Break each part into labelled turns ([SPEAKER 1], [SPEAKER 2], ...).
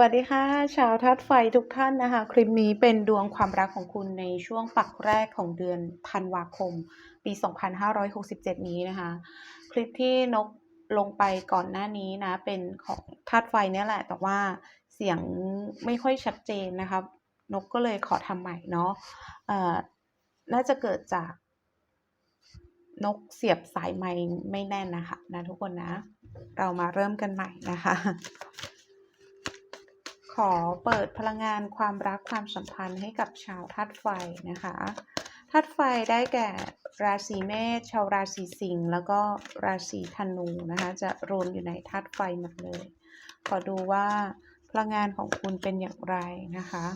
[SPEAKER 1] วัสดีค่ะ ชาวธาตุไฟทุกท่านนะคะ คลิปนี้เป็นดวงความรักของคุณในช่วงปักแรกของเดือนธันวาคม ปี 2567 นี้นะคะ คลิปที่นกลงไปก่อนหน้านี้นะ เป็นของธาตุไฟเนี่ยแหละ แต่ว่าเสียงไม่ค่อยชัดเจนนะครับนกก็เลยขอทำใหม่เนาะอ่อน่าจะเกิดจากนกเสียบสายไม้ไม่แน่นนะคะนะทุกคนนะ เรามาเริ่มกันใหม่นะคะ ขอเปิดพลังงานความรักความสัมพันธ์ให้กับชาวธาตุไฟนะคะธาตุไฟได้แก่ราศีเมษชาวราศีสิงห์แล้วก็ราศีธนูนะคะจะรวมอยู่ในธาตุไฟหมดเลย ขอดูว่าพลังงานของคุณเป็นอย่างไรนะคะ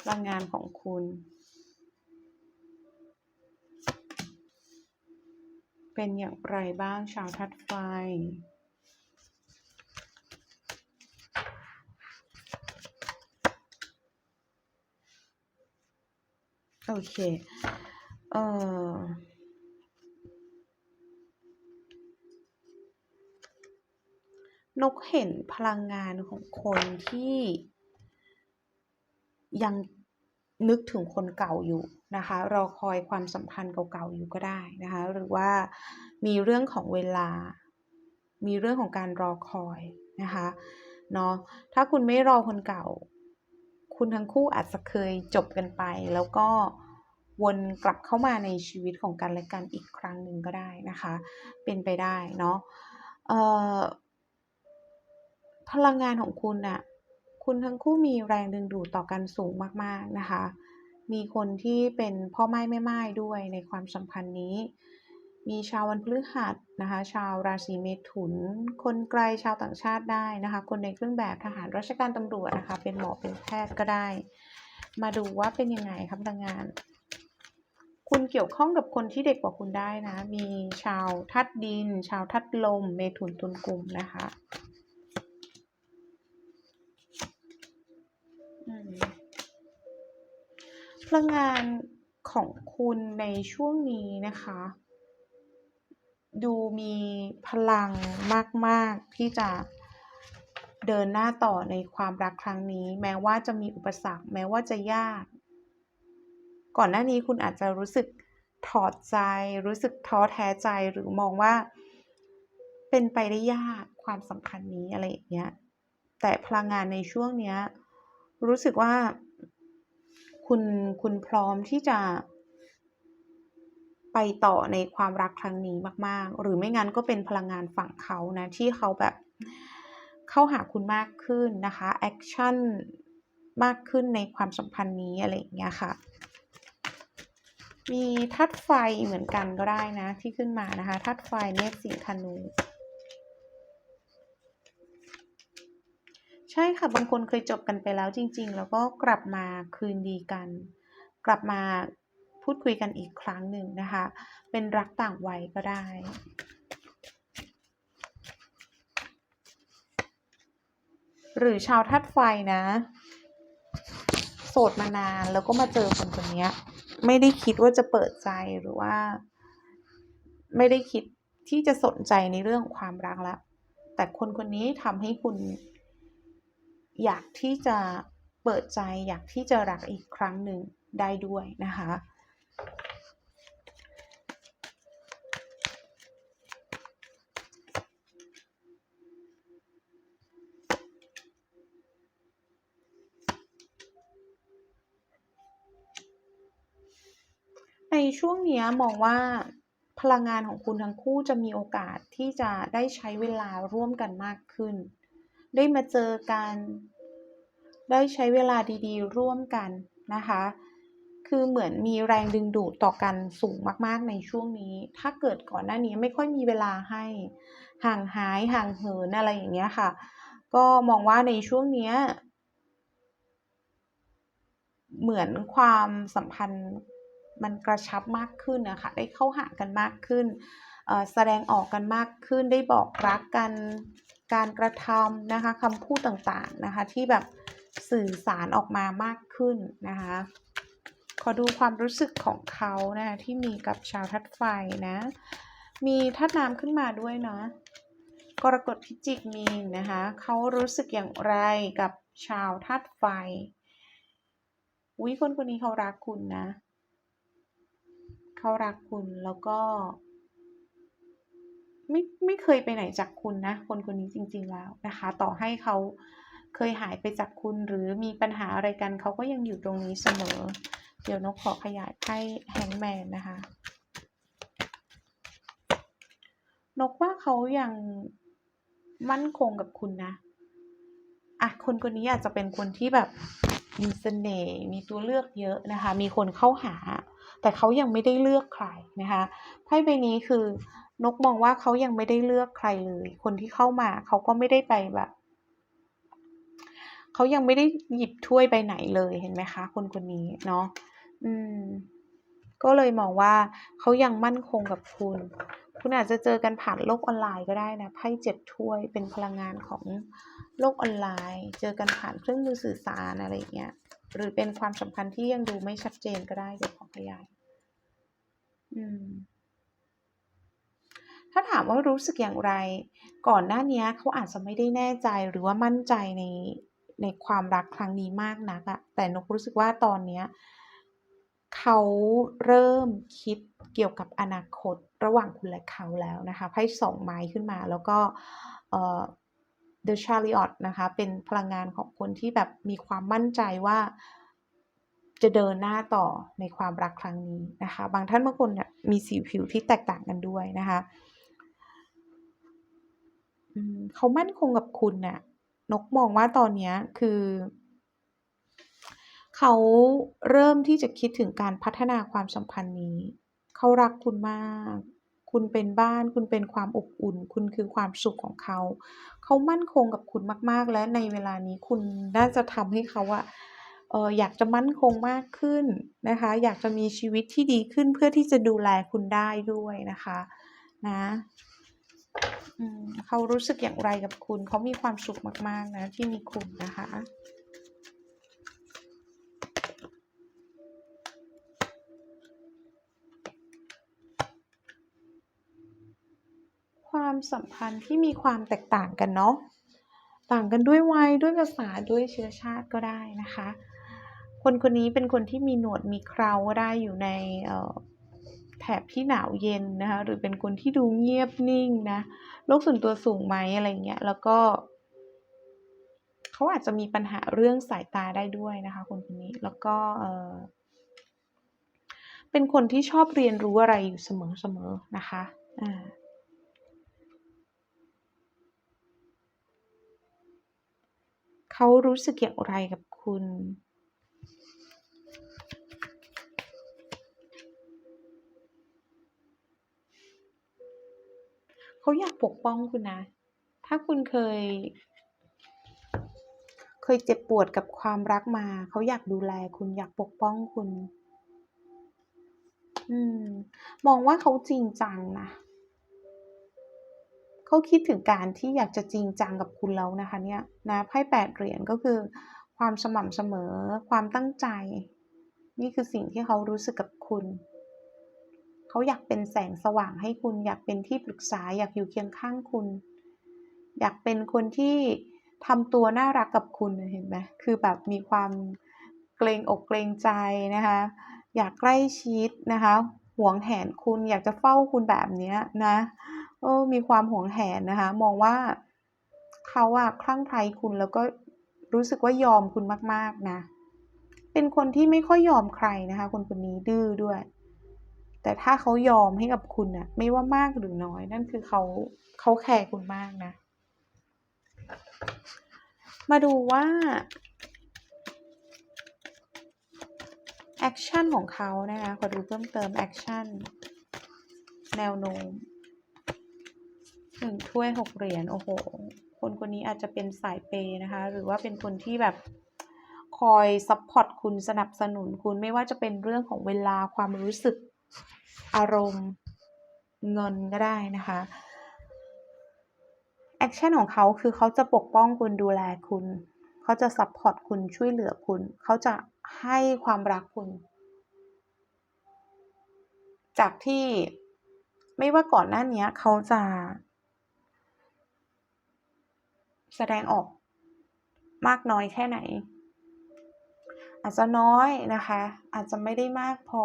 [SPEAKER 1] พลังงานของคุณ เป็นอย่างไรบ้างชาวธาตุไฟ โอเค เอ่อนกเห็นพลังงานของคนที่ยังนึกถึงคนเก่าอยู่นะคะ รอคอยความสัมพันธ์เก่าๆอยู่ก็ได้นะคะ หรือว่ามีเรื่องของเวลา มีเรื่องของการรอคอยนะคะเนาะถ้าคุณไม่รอคนเก่า คุณทั้งคู่อาจจะเคยจบกันไป แล้วก็วนกลับเข้ามาในชีวิตของกันและกันอีกครั้งหนึ่งก็ได้นะคะ เป็นไปได้เนาะพลังงานของคุณน่ะคุณทั้งคู่มีแรงดึงดูดต่อกันสูงมาก ๆ นะคะ มีคนที่เป็นพ่อไม้แม่ไม้ด้วยในความสัมพันธ์นี้ มีชาววันพฤหัสนะคะ ชาวราศีเมถุน คนไกลชาวต่างชาติได้นะคะ คนในเครื่องแบบทหารราชการตำรวจนะคะ เป็นหมอเป็นแพทย์ก็ได้ มาดูว่าเป็นยังไงครับพลังงาน คุณเกี่ยวข้องกับคนที่เด็กกว่าคุณได้นะ มีชาวธาตุดิน ชาวธาตุลม เมถุนตุลกลุ่มนะคะพลังงานของคุณในช่วงนี้นะคะ ดูมีพลังมาก ๆ ที่จะเดินหน้าต่อในความรักครั้งนี้ แม้ว่าจะมีอุปสรรค แม้ว่าจะยาก ก่อนหน้านี้คุณอาจจะรู้สึกถอดใจ รู้สึกท้อแท้ใจหรือมองว่า เป็นไปได้ยากความสัมพันธ์นี้อะไรอย่างเงี้ยแต่พลังงานในช่วงเนี้ย รู้สึกว่า คุณคุณพร้อมที่จะ ไปต่อในความรักครั้งนี้มาก ๆ หรือไม่งั้นก็เป็นพลังงานฝั่งเขานะ ที่เขาแบบเข้าหาคุณมากขึ้นนะคะแอคชั่นมากขึ้นในความสัมพันธ์นี้อะไรอย่างเงี้ยค่ะ มีธาตุไฟเหมือนกันก็ได้นะที่ขึ้นมานะคะธาตุไฟเมษสิงธนูใช่ค่ะบางคนเคยจบกันไปแล้วจริง ๆ แล้วก็กลับมาคืนดีกัน กลับมา พูดคุยกันอีกครั้งหนึ่งนะคะ เป็นรักต่างวัยก็ได้หรือชาวธาตุไฟนะ โสดมานานแล้วก็มาเจอคนคนนี้ไม่ได้คิดว่าจะเปิดใจหรือว่า ไม่ได้คิดที่จะสนใจในเรื่องของความรักแล้วแต่คนคนนี้ทำให้คุณ อยากที่จะเปิดใจ อยากที่จะรักอีกครั้งหนึ่งได้ด้วยนะคะ ในช่วงนี้มองว่าพลังงานของคุณทั้งคู่จะมีโอกาสที่จะได้ใช้เวลาร่วมกันมากขึ้น ได้มาเจอกัน ได้ใช้เวลาดีๆ ร่วมกันนะคะ คือเหมือนมีแรงดึงดูดต่อกันสูงมากๆในช่วงนี้ ถ้าเกิดก่อนหน้านี้ไม่ค่อยมีเวลาให้ห่างหายห่างเหินอะไรอย่างเงี้ยค่ะ ก็มองว่าในช่วงเนี้ยเหมือนความสัมพันธ์มันกระชับมากขึ้นนะคะ ได้เข้าหากันมากขึ้นเอ่อแสดงออกกันมากขึ้น ได้บอกรักกัน การกระทำนะคะคำพูดต่างๆนะคะ ที่แบบสื่อสารออกมามากขึ้นนะคะ ขอดูความรู้สึกของเขานะที่มีกับชาวธาตุไฟนะ มีธาตุน้ำขึ้นมาด้วยเนาะกรกฎพิจิกมีนนะคะเขารู้สึกอย่างไรกับชาวธาตุไฟอุ้ยคนคนนี้เขารักคุณนะ เขารักคุณแล้วก็ ไม่ไม่เคยไปไหนจากคุณนะ คนคนนี้จริง ๆแล้วนะคะ ต่อให้เขาเคยหายไปจากคุณหรือมีปัญหาอะไรกันเขาก็ยังอยู่ตรงนี้เสมอ เดี๋ยวนกขอขยายไพ่แฮงแมนนะคะ นกว่าเขายังมั่นคงกับคุณนะ อะ คนคนนี้อาจจะเป็นคนที่แบบมีเสน่ห์มีตัวเลือกเยอะนะคะ มีคนเข้าหา แต่เขายังไม่ได้เลือกใครนะคะไพ่ใบนี้คือนกมองว่าเขายังไม่ได้เลือกใครเลย คนที่เข้ามาเขาก็ไม่ได้ไปแบบเขายังไม่ได้หยิบถ้วยใบไหนเลยเห็นไหมคะ คนคนนี้เนาะ อืม ก็เลยมองว่าเขายังมั่นคงกับคุณ คุณอาจจะเจอกันผ่านโลกออนไลน์ก็ได้นะไพ่เจ็ดถ้วยเป็นพลังงานของโลกออนไลน์ เจอกันผ่านเครื่องมือสื่อสารอะไรอย่างเงี้ยหรือเป็นความสัมพันธ์ที่ยังดูไม่ชัดเจนก็ได้เดี๋ยวขอขยายอืม ถ้าถามว่ารู้สึกอย่างไร ก่อนหน้านี้เขาอาจจะไม่ได้แน่ใจหรือว่ามั่นใจในในความรักครั้งนี้มากนักอะแต่นกรู้สึกว่าตอนเนี้ย เขาเริ่มคิดเกี่ยวกับอนาคตระหว่างคุณและเขาแล้วนะคะไพ่สองไม้ขึ้นมาแล้วก็เอ่อ The Chariot นะคะเป็นพลังงานของคนที่แบบมีความมั่นใจว่าจะเดินหน้าต่อในความรักครั้งนี้นะคะ บางท่านบางคนเนี่ยมีสีผิวที่แตกต่างกันด้วยนะคะเขามั่นคงกับคุณน่ะนกมองว่าตอนนี้คือ เขาเริ่มที่จะคิดถึงการพัฒนาความสัมพันธ์นี้ เขารักคุณมาก คุณเป็นบ้าน คุณเป็นความอบอุ่น คุณคือความสุขของเขา เขามั่นคงกับคุณมาก ๆ และในเวลานี้คุณน่าจะทำให้เขาอะเอออยากจะมั่นคงมากขึ้นนะคะ อยากจะมีชีวิตที่ดีขึ้นเพื่อที่จะดูแลคุณได้ด้วยนะคะนะเขารู้สึกอย่างไรกับคุณ เขามีความสุขมาก ๆ นะ ที่มีคุณนะคะ ความสัมพันธ์ที่มีความแตกต่างกันเนาะต่างกันด้วยวัยด้วยภาษาด้วยเชื้อชาติก็ได้นะคะ คนคนนี้เป็นคนที่มีหนวดมีเคราก็ได้อยู่ในแถบที่หนาวเย็นนะคะหรือเป็นคนที่ดูเงียบนิ่งนะโลกส่วนตัวสูงไหมอะไรเงี้ยแล้วก็เขาอาจจะมีปัญหาเรื่องสายตาได้ด้วยนะคะคนคนนี้แล้วก็เออเป็นคนที่ชอบเรียนรู้อะไรอยู่เสมอๆนะคะอ่า เขารู้สึกอย่างไรกับคุณ เขาอยากปกป้องคุณนะ ถ้าคุณเคย เคยเจ็บปวดกับความรักมา เขาอยากดูแลคุณอยากปกป้องคุณ อืม มองว่าเขาจริงจังนะ เขาคิดถึงการที่อยากจะจริงจังกับคุณแล้วนะคะเนี่ยนะไพ่แปดเหรียญก็คือ ความสม่ำเสมอ ความตั้งใจ นี่คือสิ่งที่เขารู้สึกกับคุณ เขาอยากเป็นแสงสว่างให้คุณ อยากเป็นที่ปรึกษา อยากอยู่เคียงข้างคุณ อยากเป็นคนที่ทำตัวน่ารักกับคุณเห็นไหมคือแบบมีความเกรงอกเกรงใจนะคะ อยากใกล้ชิดนะคะ หวงแหนคุณอยากจะเฝ้าคุณแบบนี้นะ โอ้มีความหวงแหนนะคะ มองว่าเขาอะคลั่งไคล้คุณแล้วก็รู้สึกว่ายอมคุณมากๆนะ เป็นคนที่ไม่ค่อยยอมใครนะคะ คนคนนี้ดื้อด้วย แต่ถ้าเขายอมให้กับคุณน่ะไม่ว่ามากหรือน้อย นั่นคือเขาเขาแคร์คุณมากนะ มาดูว่าแอคชั่นของเขานะคะขอดูเพิ่มเติมแอคชั่นแนวโน้ม หนึ่งถ้วยหกเหรียญโอ้โห คนคนนี้อาจจะเป็นสายเปนะคะ หรือว่าเป็นคนที่แบบคอยซัพพอร์ตคุณสนับสนุนคุณไม่ว่าจะเป็นเรื่องของเวลาความรู้สึกอารมณ์เงินก็ได้นะคะแอคชั่นของเขาคือเขาจะปกป้องคุณดูแลคุณ เขาจะซัพพอร์ตคุณช่วยเหลือคุณ เขาจะให้ความรักคุณ จากที่ไม่ว่าก่อนหน้านี้เขาจะ แสดงออกมากน้อยแค่ไหน อาจจะน้อยนะคะ อาจจะไม่ได้มากพอ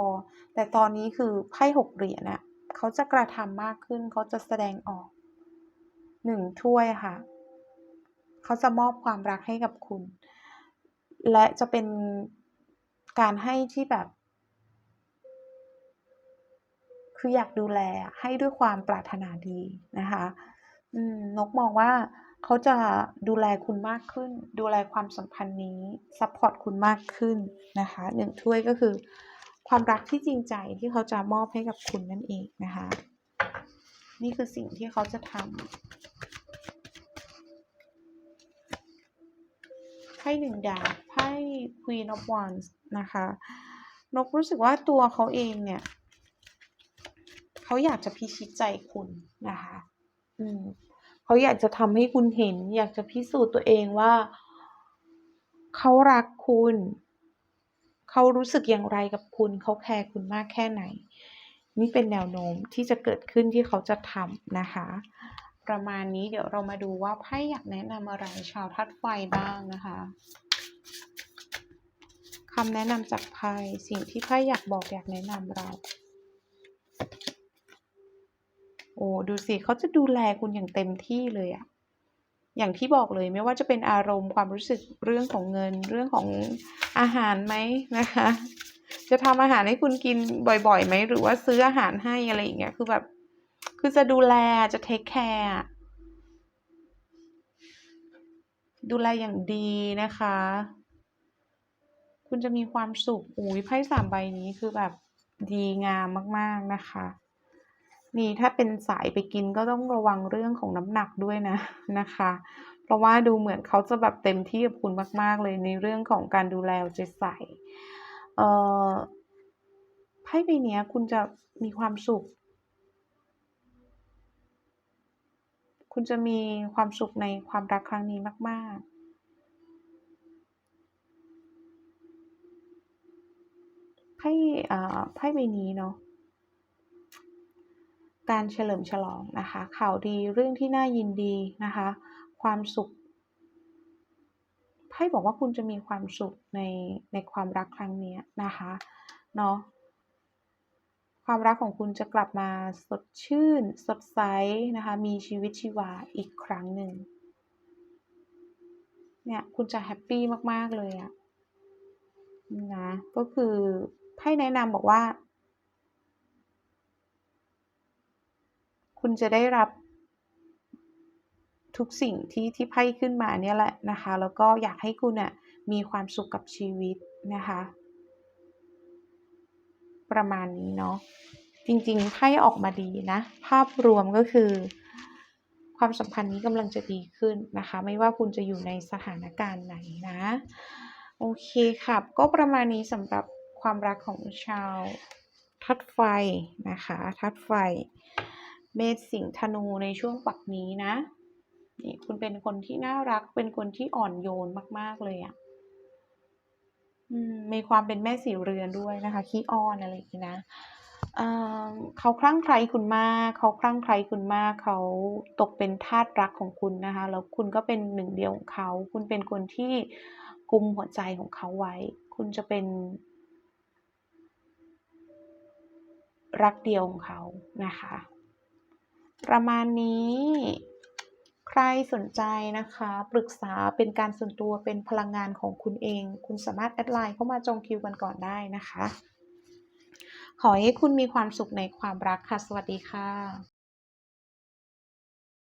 [SPEAKER 1] แต่ตอนนี้คือไพ่หกเหรียญน่ะเขาจะกระทำมากขึ้นเขาจะแสดงออกหนึ่งถ้วยค่ะ เขาจะมอบความรักให้กับคุณ และจะเป็นการให้ที่แบบ คืออยากดูแลให้ด้วยความปรารถนาดีนะคะนกมองว่า เขาจะดูแลคุณมากขึ้น ดูแลความสัมพันธ์นี้ซัพพอร์ตคุณมากขึ้นนะคะหนึ่งถ้วยก็คือ ความรักที่จริงใจที่เขาจะมอบให้กับคุณนั่นเองนะคะ นี่คือสิ่งที่เขาจะทำไพ่หนึ่งดาบไพ่ Queen of Wands นะคะนกรู้สึกว่าตัวเขาเองเนี่ย เขาอยากจะพิชิตใจคุณนะคะ อืม เขาอยากจะทำให้คุณเห็น อยากจะพิสูจน์ตัวเองว่า เขารักคุณ เขารู้สึกอย่างไรกับคุณ เขาแคร์คุณมากแค่ไหน นี่เป็นแนวโน้มที่จะเกิดขึ้นที่เขาจะทำนะคะ ประมาณนี้เดี๋ยวเรามาดูว่าไพ่อยากแนะนำอะไรชาวทัดไฟบ้างนะคะคำแนะนำจากไพ่สิ่งที่ไพ่อยากบอกอยากแนะนำเรา โอ้ดูสิเขาจะดูแลคุณอย่างเต็มที่เลยอะอย่างที่บอกเลยไม่ว่าจะเป็นอารมณ์ความรู้สึกเรื่องของเงิน เรื่องของอาหารไหมนะคะ จะทำอาหารให้คุณกินบ่อยๆไหมหรือว่าซื้ออาหารให้อะไรอย่างเงี้ยคือแบบ คือจะดูแลจะเทคแคร์ดูแลอย่างดีนะคะ คุณจะมีความสุขอุ้ยไพ่สามใบนี้คือแบบดีงามมาก ๆนะคะ นี่ถ้าเป็นสายไปกินก็ต้องระวังเรื่องของน้ำหนักด้วยนะนะคะ เพราะว่าดูเหมือนเขาจะแบบเต็มที่กับคุณมาก ๆ เลยในเรื่องของการดูแลใจใส่เอ่อไพ่ใบนี้คุณจะมีความสุข คุณจะมีความสุขในความรักครั้งนี้มาก ๆไพ่อ่าไพ่ใบนี้เนาะ การเฉลิมฉลองนะคะ ข่าวดีเรื่องที่น่ายินดีนะคะ ความสุขไพ่บอกว่าคุณจะมีความสุขในในความรักครั้งนี้นะคะเนาะความรักของคุณจะกลับมาสดชื่น สดใสนะคะ มีชีวิตชีวาอีกครั้งหนึ่งเนี่ยคุณจะแฮปปี้มาก ๆ เลยอะนะก็คือไพ่แนะนำบอกว่า คุณจะได้รับทุกสิ่งที่ที่ไพ่ขึ้นมาเนี่ยแหละนะคะ แล้วก็อยากให้คุณน่ะมีความสุขกับชีวิตนะคะ ประมาณนี้เนาะจริงๆไพ่ออกมาดีนะ ภาพรวมก็คือ ความสัมพันธ์นี้กำลังจะดีขึ้นนะคะ ไม่ว่าคุณจะอยู่ในสถานการณ์ไหนนะ โอเคครับก็ประมาณนี้สำหรับความรักของชาวทัดไฟนะคะ ทัดไฟ เมษสิงห์ธนูในช่วงปักนี้นะนี่คุณเป็นคนที่น่ารักเป็นคนที่อ่อนโยนมาก ๆ เลยอะ่ะมีความเป็นแม่สีเรือนด้วยนะคะขี้อ้อนอะไรอย่างนี้นะเเขาคลั่งไคล้คุณมากเขาคลั่งไคล้คุณมากเขาตกเป็นทาสรักของคุณนะคะแล้วคุณก็เป็นหนึ่งเดียวของเขา คุณเป็นคนที่กุมหัวใจของเขาไว้ คุณจะเป็น รักเดียวของเขานะคะ ประมาณนี้ ใครสนใจนะคะ ปรึกษาเป็นการส่วนตัวเป็นพลังงานของคุณเอง คุณสามารถแอดไลน์เข้ามาจองคิวกันก่อนได้นะคะ ขอให้คุณมีความสุขในความรักค่ะ สวัสดีค่ะ